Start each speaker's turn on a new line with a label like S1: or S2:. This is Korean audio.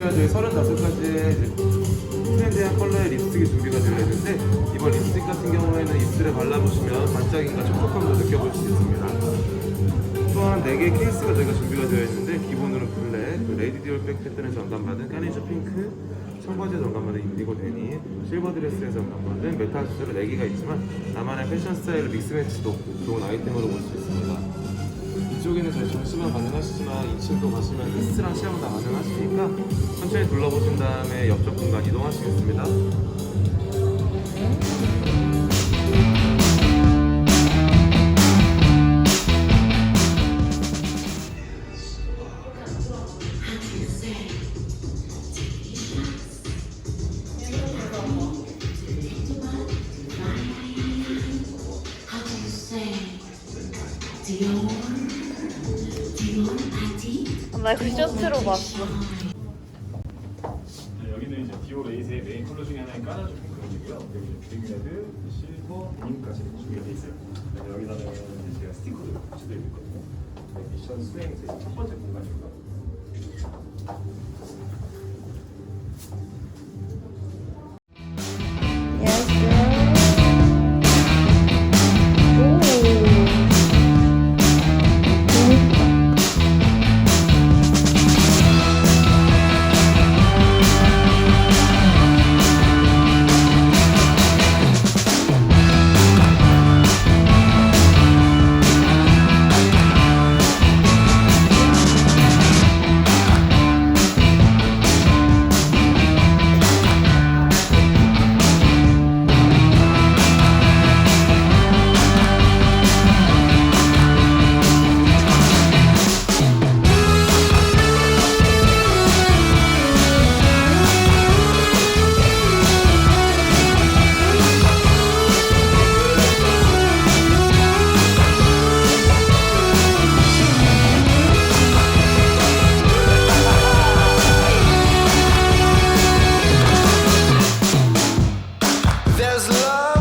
S1: 저희 35가지의 트렌디한 컬러의 립스틱이 준비가 되어 있는데 이번 립스틱 같은 경우에는 입술에 발라보시면 반짝임과 촉촉함도 느껴볼 수 있습니다. 또한 4개의 케이스가 저희가 준비가 되어 있는데 기본으로 블랙, 그 레이디 디올 백 패턴에서 전담받은 까니즈 핑크, 청바지에 전담받은 인디고 데니, 실버 드레스에서 전담받은 메탈 수수로 4개가 있지만 나만의 패션 스타일을 믹스 매치도 좋은 아이템으로 볼 수 있습니다. 이쪽에는 저희 전시만 가능하시지만 2층도 가시면 테스트랑 시험 다 가능하시니까 천천히 둘러보신 다음에 옆쪽 공간 이동하시겠습니다.
S2: 나 이거 쇼트로 봤어.
S3: 네, 여기는 이제 디오 레이스의 메인 컬러 중에 하나인 까나주 핑크이고요. 여기 드림레드, 실버, 빈까지 준비가 돼 있어요. 이제 제가 스티커도 붙여드리고 있거든요. 네, 미션 수행에서 첫 번째 공간이고요. love.